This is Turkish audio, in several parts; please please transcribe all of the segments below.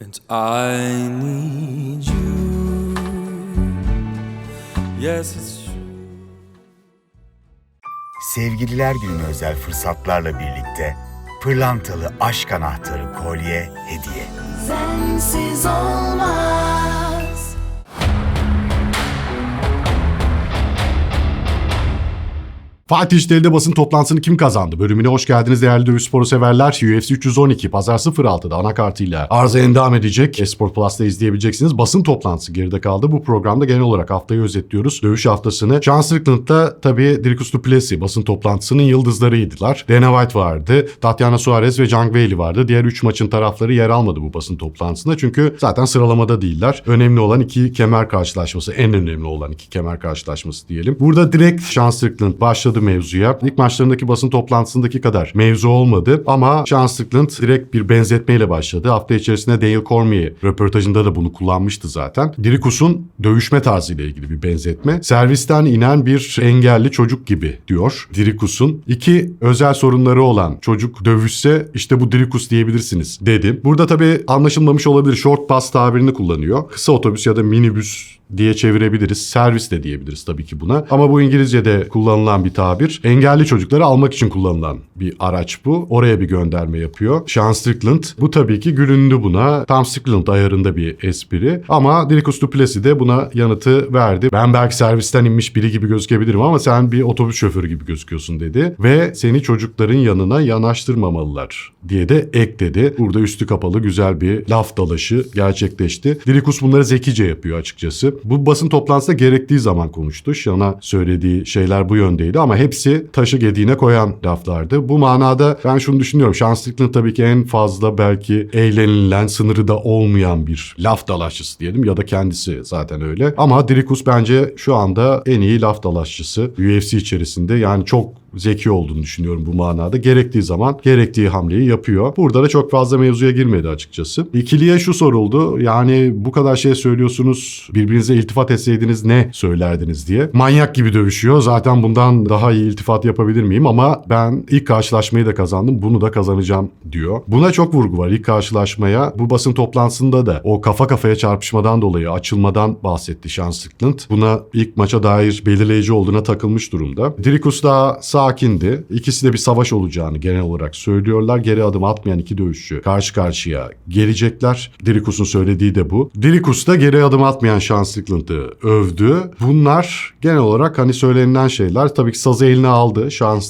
and I need you. Yes, it's true. Sevgililer gününe özel fırsatlarla birlikte pırlantalı aşk anahtarı kolye hediye. Sensiz olmaz. Fatih İşteli'de basın toplantısını kim kazandı? Bölümüne hoş geldiniz değerli dövüş sporu severler. UFC 312 Pazar 06'da anakartıyla arıza endam edecek. Esport Plus'ta izleyebileceksiniz. Basın toplantısı geride kaldı. Bu programda genel olarak haftayı özetliyoruz. Dövüş haftasını. Sean Strickland'da tabii Dricus du Plessis basın toplantısının yıldızlarıydılar. Dana White vardı. Tatiana Suarez ve Zhang Weili vardı. Diğer 3 maçın tarafları yer almadı bu basın toplantısında. Çünkü zaten sıralamada değiller. Önemli olan iki kemer karşılaşması. En önemli olan iki kemer karşılaşması diyelim. Burada direkt Sean Strickland başladı mevzuya. İlk maçlarındaki basın toplantısındaki kadar mevzu olmadı ama Sean Strickland direkt bir benzetmeyle başladı. Hafta içerisinde Daniel Cormier röportajında da bunu kullanmıştı zaten. Dricus'un dövüşme tarzıyla ilgili bir benzetme. Servisten inen bir engelli çocuk gibi diyor Dricus'un. İki özel sorunları olan çocuk dövüşse işte bu Dricus diyebilirsiniz dedi. Burada tabii anlaşılmamış olabilir. Short pass tabirini kullanıyor. Kısa otobüs ya da minibüs diye çevirebiliriz. Servis de diyebiliriz tabii ki buna. Ama bu İngilizce'de kullanılan bir tabir. Engelli çocukları almak için kullanılan bir araç bu. Oraya bir gönderme yapıyor. Sean Strickland bu tabii ki gülündü buna. Tam Strickland ayarında bir espri. Ama Dricus du Plessis de buna yanıtı verdi. Ben belki servisten inmiş biri gibi gözükebilirim ama sen bir otobüs şoförü gibi gözüküyorsun dedi. Ve seni çocukların yanına yanaştırmamalılar diye de ekledi. Burada üstü kapalı güzel bir laf dalaşı gerçekleşti. Dricus bunları zekice yapıyor açıkçası. Bu basın toplantısında gerektiği zaman konuştu. Şana söylediği şeyler bu yöndeydi ama hepsi taşı gediğine koyan laflardı. Bu manada ben şunu düşünüyorum. Sean Strickland tabii ki en fazla belki eğlenilen, sınırı da olmayan bir laf dalaşçısı diyelim ya da kendisi zaten öyle. Ama Dricus bence şu anda en iyi laf dalaşçısı UFC içerisinde. Yani çok zeki olduğunu düşünüyorum bu manada. Gerektiği zaman gerektiği hamleyi yapıyor. Burada da çok fazla mevzuya girmedi açıkçası. İkiliye şu soruldu. Yani bu kadar şey söylüyorsunuz. Birbirinize iltifat etseydiniz ne söylerdiniz diye. Manyak gibi dövüşüyor. Zaten bundan daha iyi iltifat yapabilir miyim ama ben ilk karşılaşmayı da kazandım. Bunu da kazanacağım diyor. Buna çok vurgu var ilk karşılaşmaya. Bu basın toplantısında da o kafa kafaya çarpışmadan dolayı açılmadan bahsetti Sean Strickland. Buna ilk maça dair belirleyici olduğuna takılmış durumda. Dricus daha sakindi. İkisi de bir savaş olacağını genel olarak söylüyorlar. Geri adım atmayan iki dövüşçü karşı karşıya gelecekler. Dricus'un söylediği de bu. Dricus da geri adım atmayan Sean övdü. Bunlar genel olarak hani söylenilen şeyler. Tabii ki sazı eline aldı Sean.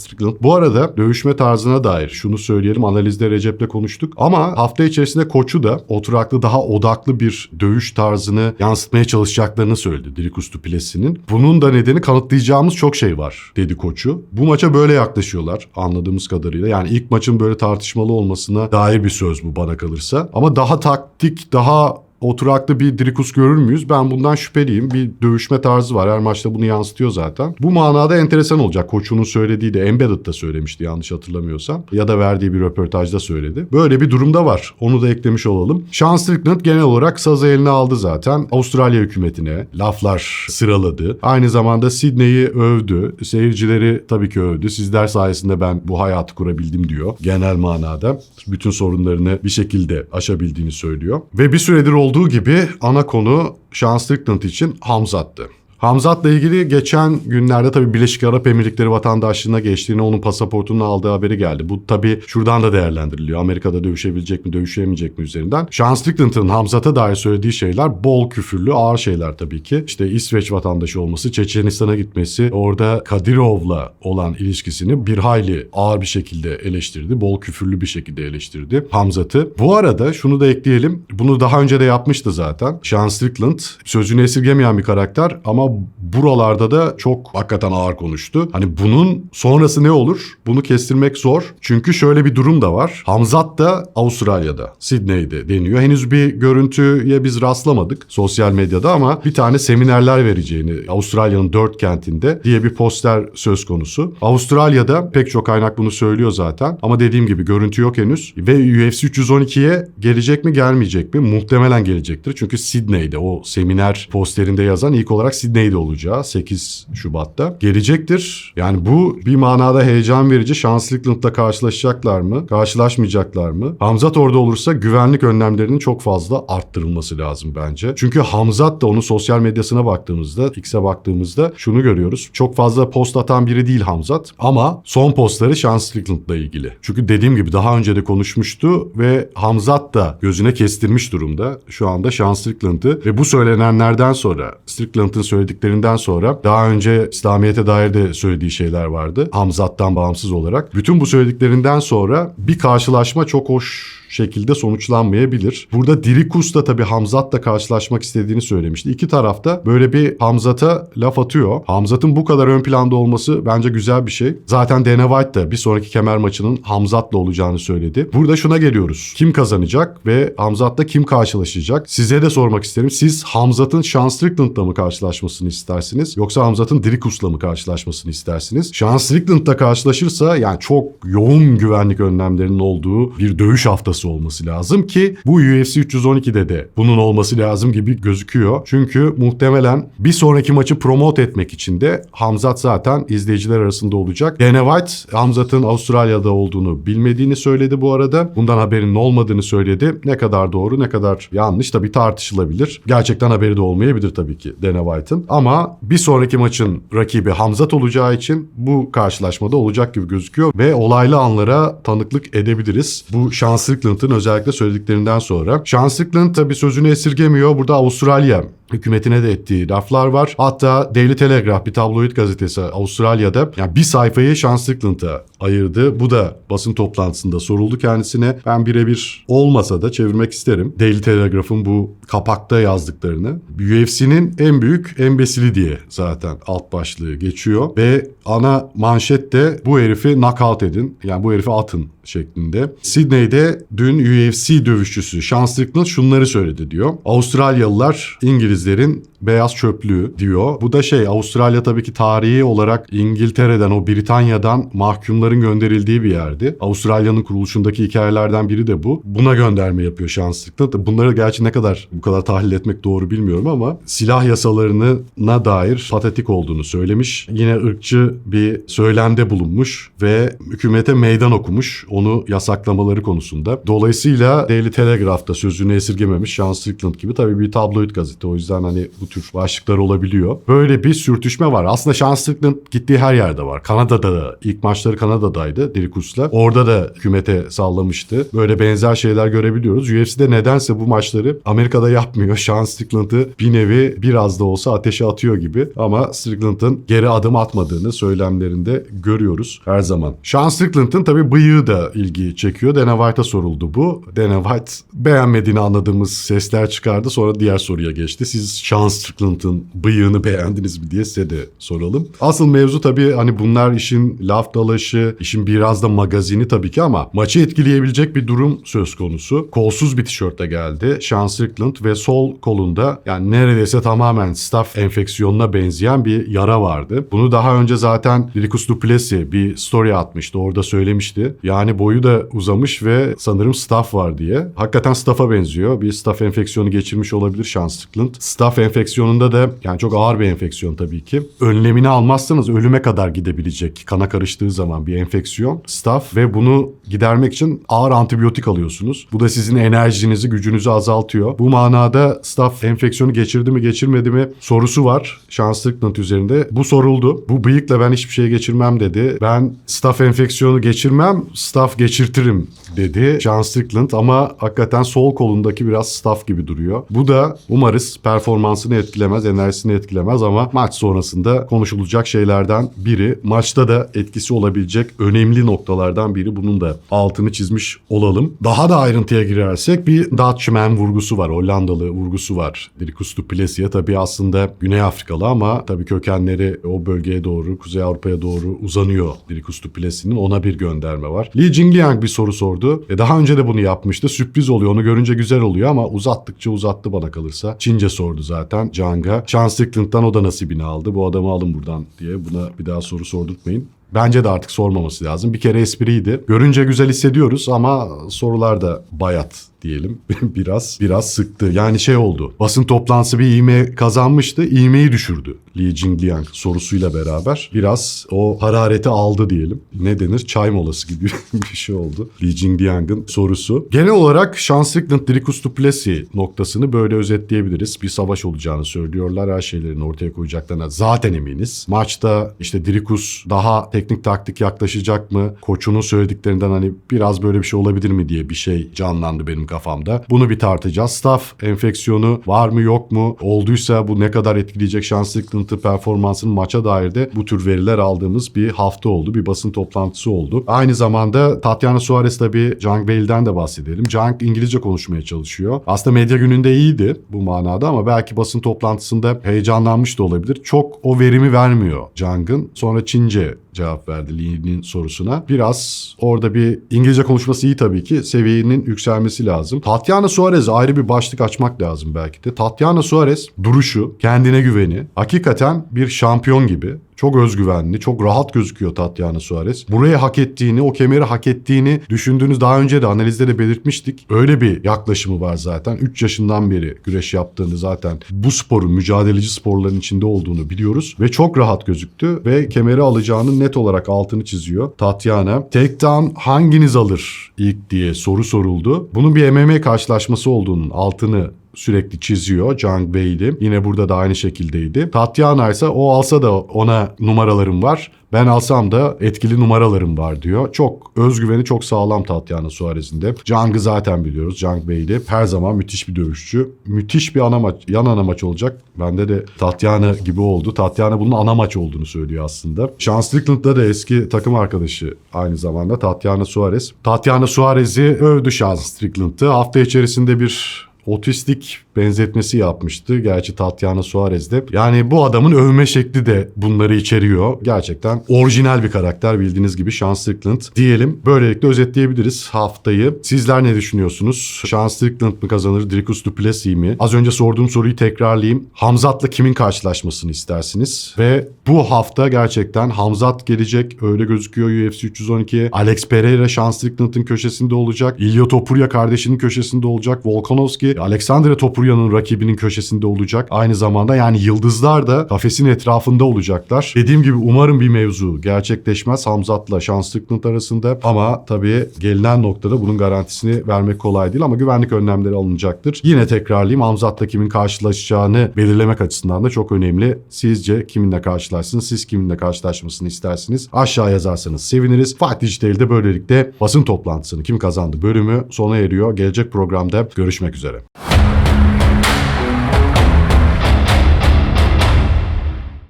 Bu arada dövüşme tarzına dair şunu söyleyelim. Analizde Recep'le konuştuk. Ama hafta içerisinde koçu da oturaklı daha odaklı bir dövüş tarzını yansıtmaya çalışacaklarını söyledi Dricus du Plessis'in. Bunun da nedeni kanıtlayacağımız çok şey var dedi koçu. Bu maça böyle yaklaşıyorlar anladığımız kadarıyla. Yani ilk maçın böyle tartışmalı olmasına dair bir söz bu bana kalırsa. Ama daha taktik, daha oturaklı bir Dricus görür müyüz? Ben bundan şüpheliyim. Bir dövüşme tarzı var. Her maçta bunu yansıtıyor zaten. Bu manada enteresan olacak. Koçunun söylediği de Embedded'da söylemişti yanlış hatırlamıyorsam. Ya da verdiği bir röportajda söyledi. Böyle bir durumda var. Onu da eklemiş olalım. Sean Strickland genel olarak sazı eline aldı zaten. Avustralya hükümetine laflar sıraladı. Aynı zamanda Sydney'i övdü. Seyircileri tabii ki övdü. Sizler sayesinde ben bu hayatı kurabildim diyor. Genel manada. Bütün sorunlarını bir şekilde aşabildiğini söylüyor. Ve bir süredir olduğu gibi ana konu Sean Strickland için Hamzat'tı. Hamzat'la ilgili geçen günlerde tabii Birleşik Arap Emirlikleri vatandaşlığına geçtiğini, onun pasaportunun aldığı haberi geldi. Bu tabii şuradan da değerlendiriliyor. Amerika'da dövüşebilecek mi, dövüşemeyecek mi üzerinden. Sean Strickland'ın Hamzat'a dair söylediği şeyler bol küfürlü, ağır şeyler tabii ki. İşte İsveç vatandaşı olması, Çeçenistan'a gitmesi, orada Kadirov'la olan ilişkisini bir hayli ağır bir şekilde eleştirdi. Bol küfürlü bir şekilde eleştirdi Hamzat'ı. Bu arada şunu da ekleyelim. Bunu daha önce de yapmıştı zaten. Sean Strickland sözünü esirgemeyen bir karakter ama buralarda da çok hakikaten ağır konuştu. Hani bunun sonrası ne olur? Bunu kestirmek zor. Çünkü şöyle bir durum da var. Hamzat da Avustralya'da, Sydney'de deniyor. Henüz bir görüntüye biz rastlamadık sosyal medyada ama bir tane seminerler vereceğini Avustralya'nın dört kentinde diye bir poster söz konusu. Avustralya'da pek çok kaynak bunu söylüyor zaten ama dediğim gibi görüntü yok henüz ve UFC 312'ye gelecek mi gelmeyecek mi? Muhtemelen gelecektir. Çünkü Sydney'de o seminer posterinde yazan ilk olarak Sydney Sydney'de olacağı 8 Şubat'ta gelecektir. Yani bu bir manada heyecan verici. Şanslıklıkla karşılaşacaklar mı? Karşılaşmayacaklar mı? Hamzat orada olursa güvenlik önlemlerinin çok fazla arttırılması lazım bence. Çünkü Hamzat da onun sosyal medyasına baktığımızda, X'e baktığımızda şunu görüyoruz. Çok fazla post atan biri değil Hamzat ama son postları Şanslıklıkla ilgili. Çünkü dediğim gibi daha önce de konuşmuştu ve Hamzat da gözüne kestirmiş durumda. Şu anda Sean Strickland'ı ve bu söylenenlerden sonra, Strickland'ın söylediklerinden sonra daha önce İslamiyet'e dair de söylediği şeyler vardı. Hamzat'tan bağımsız olarak. Bütün bu söylediklerinden sonra bir karşılaşma çok hoş şekilde sonuçlanmayabilir. Burada Dirikus da tabii Hamzat'la karşılaşmak istediğini söylemişti. İki tarafta böyle bir Hamzat'a laf atıyor. Hamzat'ın bu kadar ön planda olması bence güzel bir şey. Zaten Dana White da bir sonraki kemer maçının Hamzat'la olacağını söyledi. Burada şuna geliyoruz. Kim kazanacak ve Hamzat'la kim karşılaşacak? Size de sormak isterim. Siz Hamzat'ın Sean Strickland'la mı karşılaşmasını istersiniz? Yoksa Hamzat'ın Dirikus'la mı karşılaşmasını istersiniz? Sean Strickland'la karşılaşırsa yani çok yoğun güvenlik önlemlerinin olduğu bir dövüş haftası olması lazım ki bu UFC 312'de de bunun olması lazım gibi gözüküyor. Çünkü muhtemelen bir sonraki maçı promote etmek için de Hamzat zaten izleyiciler arasında olacak. Dana White Hamzat'ın Avustralya'da olduğunu bilmediğini söyledi bu arada. Bundan haberinin olmadığını söyledi. Ne kadar doğru ne kadar yanlış tabii tartışılabilir. Gerçekten haberi de olmayabilir tabii ki Dana White'ın. Ama bir sonraki maçın rakibi Hamzat olacağı için bu karşılaşmada olacak gibi gözüküyor ve olaylı anlara tanıklık edebiliriz. Bu Sean Strickland'ın özellikle söylediklerinden sonra. Sean Strickland tabii sözünü esirgemiyor. Burada Avustralya hükümetine de ettiği laflar var. Hatta Daily Telegraph bir tabloid gazetesi Avustralya'da yani bir sayfayı Sean Strickland'a ayırdı. Bu da basın toplantısında soruldu kendisine. Ben birebir olmasa da çevirmek isterim. Daily Telegraph'ın bu kapakta yazdıklarını. UFC'nin en büyük embesili diye zaten alt başlığı geçiyor. Ve ana manşet de bu herifi knockout edin. Yani bu herifi atın şeklinde. Sydney'de dün UFC dövüşçüsü Sean Strickland şunları söyledi diyor. Avustralyalılar İngilizlerin beyaz çöplüğü diyor. Bu da şey Avustralya tabii ki tarihi olarak İngiltere'den o Britanya'dan mahkumların gönderildiği bir yerdi. Avustralya'nın kuruluşundaki hikayelerden biri de bu. Buna gönderme yapıyor Sean Strickland. Bunları gerçi ne kadar bu kadar tahlil etmek doğru bilmiyorum ama silah yasalarına dair patetik olduğunu söylemiş. Yine ırkçı bir söylemde bulunmuş ve hükümete meydan okumuş onu yasaklamaları konusunda. Dolayısıyla Daily Telegraph'ta sözünü esirgememiş Sean Strickland gibi tabii bir tabloid gazete. O yüzden hani bu tür başlıklar olabiliyor. Böyle bir sürtüşme var. Aslında Sean Strickland gittiği her yerde var. Kanada'da da ilk maçları Kanada'daydı Dirikus'la. Orada da hükümete sallamıştı. Böyle benzer şeyler görebiliyoruz. UFC'de nedense bu maçları Amerika'da yapmıyor. Sean Strickland'ı bir nevi biraz da olsa ateşe atıyor gibi. Ama Strickland'ın geri adım atmadığını söylemlerinde görüyoruz her zaman. Sean Strickland'ın tabii bıyığı da ilgi çekiyor. Dana White'a soruldu bu. Dana White beğenmediğini anladığımız sesler çıkardı. Sonra diğer soruya geçti. Siz Sean Strickland'ın bıyığını beğendiniz mi diye size de soralım. Asıl mevzu tabii hani bunlar işin laf dalaşı, işin biraz da magazini tabii ki ama maçı etkileyebilecek bir durum söz konusu. Kolsuz bir tişörtle geldi. Sean Strickland ve sol kolunda yani neredeyse tamamen staph enfeksiyonuna benzeyen bir yara vardı. Bunu daha önce zaten Dricus Duplessis bir story atmıştı. Orada söylemişti. Yani boyu da uzamış ve sanırım staph var diye. Hakikaten staff'a benziyor. Bir staph enfeksiyonu geçirmiş olabilir Sean Strickland. Staph enfeksiyonunda da yani çok ağır bir enfeksiyon tabii ki. Önlemini almazsanız ölüme kadar gidebilecek kana karıştığı zaman bir enfeksiyon. Staph ve bunu gidermek için ağır antibiyotik alıyorsunuz. Bu da sizin enerjinizi, gücünüzü azaltıyor. Bu manada staph enfeksiyonu geçirdi mi geçirmedi mi sorusu var Sean Strickland üzerinde. Bu soruldu. Bu bıyıkla ben hiçbir şey geçirmem dedi. Ben staph enfeksiyonu geçirmem, staph geçirtirim dedi Sean Strickland ama hakikaten sol kolundaki biraz staph gibi duruyor. Bu da umarız performansını etkilemez, enerjisini etkilemez ama maç sonrasında konuşulacak şeylerden biri. Maçta da etkisi olabilecek önemli noktalardan biri. Bunun da altını çizmiş olalım. Daha da ayrıntıya girersek bir Dutchman vurgusu var. Hollandalı vurgusu var. Dricus Duplessis'e tabii aslında Güney Afrikalı ama tabii kökenleri o bölgeye doğru, Kuzey Avrupa'ya doğru uzanıyor Dricus Duplessis'in. Ona bir gönderme var. Li Jingliang bir soru sordu. E daha önce de bunu yapmıştı. Sürpriz oluyor. Onu görünce güzel oluyor ama uzattıkça uzattı bana kalırsa. Çince sordu zaten Jang'a. Sean Strickland'dan o da nasibini aldı. Bu adamı alın buradan diye. Buna bir daha soru sordurtmayın. Bence de artık sormaması lazım. Bir kere espriydi. Görünce güzel hissediyoruz ama sorular da bayat diyelim. biraz biraz sıktı. Yani şey oldu. Basın toplantısı bir ivme kazanmıştı. İvmeyi düşürdü. Li Jingliang sorusuyla beraber. Biraz o harareti aldı diyelim. Ne denir? Çay molası gibi bir şey oldu. Li Jingliang'ın sorusu. Genel olarak Sean Strickland, Dricus Duplessis noktasını böyle özetleyebiliriz. Bir savaş olacağını söylüyorlar. Her şeylerini ortaya koyacaklarına zaten eminiz. Maçta işte Dricus daha teknik taktik yaklaşacak mı? Koçunun söylediklerinden hani biraz böyle bir şey olabilir mi diye bir şey canlandı benim kafamda. Bunu bir tartacağız. Staff enfeksiyonu var mı yok mu? Olduysa bu ne kadar etkileyecek Sean Strickland'ın performansının maça dair de bu tür veriler aldığımız bir hafta oldu. Bir basın toplantısı oldu. Aynı zamanda Tatiana Suarez tabii Jang Bale'den de bahsedelim. Jang İngilizce konuşmaya çalışıyor. Aslında medya gününde iyiydi bu manada ama belki basın toplantısında heyecanlanmış da olabilir. Çok o verimi vermiyor Jang'ın. Sonra Çince cevap verdi Lee'nin sorusuna. Biraz orada bir İngilizce konuşması iyi tabii ki. Seviyenin yükselmesi lazım. Tatiana Suarez'e ayrı bir başlık açmak lazım belki de. Tatiana Suarez duruşu, kendine güveni hakikaten bir şampiyon gibi. Çok özgüvenli, çok rahat gözüküyor Tatiana Suarez. Burayı hak ettiğini, o kemeri hak ettiğini düşündüğünüz daha önce de analizde de belirtmiştik. Öyle bir yaklaşımı var zaten. 3 yaşından beri güreş yaptığını zaten bu sporun, mücadeleci sporların içinde olduğunu biliyoruz. Ve çok rahat gözüktü ve kemeri alacağını net olarak altını çiziyor Tatiana. Takedown hanginiz alır ilk diye soru soruldu. Bunun bir MMA karşılaşması olduğunun altını sürekli çiziyor. Jang Bey'di. Yine burada da aynı şekildeydi. Tatiana ise o alsa da ona numaralarım var. Ben alsam da etkili numaralarım var diyor. Çok özgüveni çok sağlam Tatiana Suarez'in de. Jang'ı zaten biliyoruz. Jang Bey'di. Her zaman müthiş bir dövüşçü. Müthiş bir ana maç, yan ana maç olacak. Bende de Tatiana gibi oldu. Tatiana bunun ana maç olduğunu söylüyor aslında. Sean Strickland'da da eski takım arkadaşı aynı zamanda Tatiana Suarez. Tatiana Suarez'i övdü Sean Strickland'ı. Hafta içerisinde bir otistik benzetmesi yapmıştı. Gerçi Tatiana Suarez'de. Yani bu adamın övme şekli de bunları içeriyor. Gerçekten orijinal bir karakter bildiğiniz gibi Sean Strickland diyelim. Böylelikle özetleyebiliriz haftayı. Sizler ne düşünüyorsunuz? Sean Strickland mı kazanır? Dricus Duplessis mi? Az önce sorduğum soruyu tekrarlayayım. Hamzat'la kimin karşılaşmasını istersiniz? Ve bu hafta gerçekten Hamzat gelecek. Öyle gözüküyor UFC 312'ye. Alex Pereira Sean Strickland'ın köşesinde olacak. Ilya Topuria kardeşinin köşesinde olacak. Volkanovski Alexandre Topuria'nın rakibinin köşesinde olacak. Aynı zamanda yani yıldızlar da kafesin etrafında olacaklar. Dediğim gibi umarım bir mevzu gerçekleşmez Hamzat'la Strickland arasında. Ama tabii gelinen noktada bunun garantisini vermek kolay değil ama güvenlik önlemleri alınacaktır. Yine tekrarlayayım Hamzat'la kimin karşılaşacağını belirlemek açısından da çok önemli. Sizce kiminle karşılaşsınız? Siz kiminle karşılaşmasını istersiniz? Aşağı yazarsanız seviniriz. Fight Digital'de böylelikle basın toplantısını kim kazandı bölümü sona eriyor. Gelecek programda görüşmek üzere.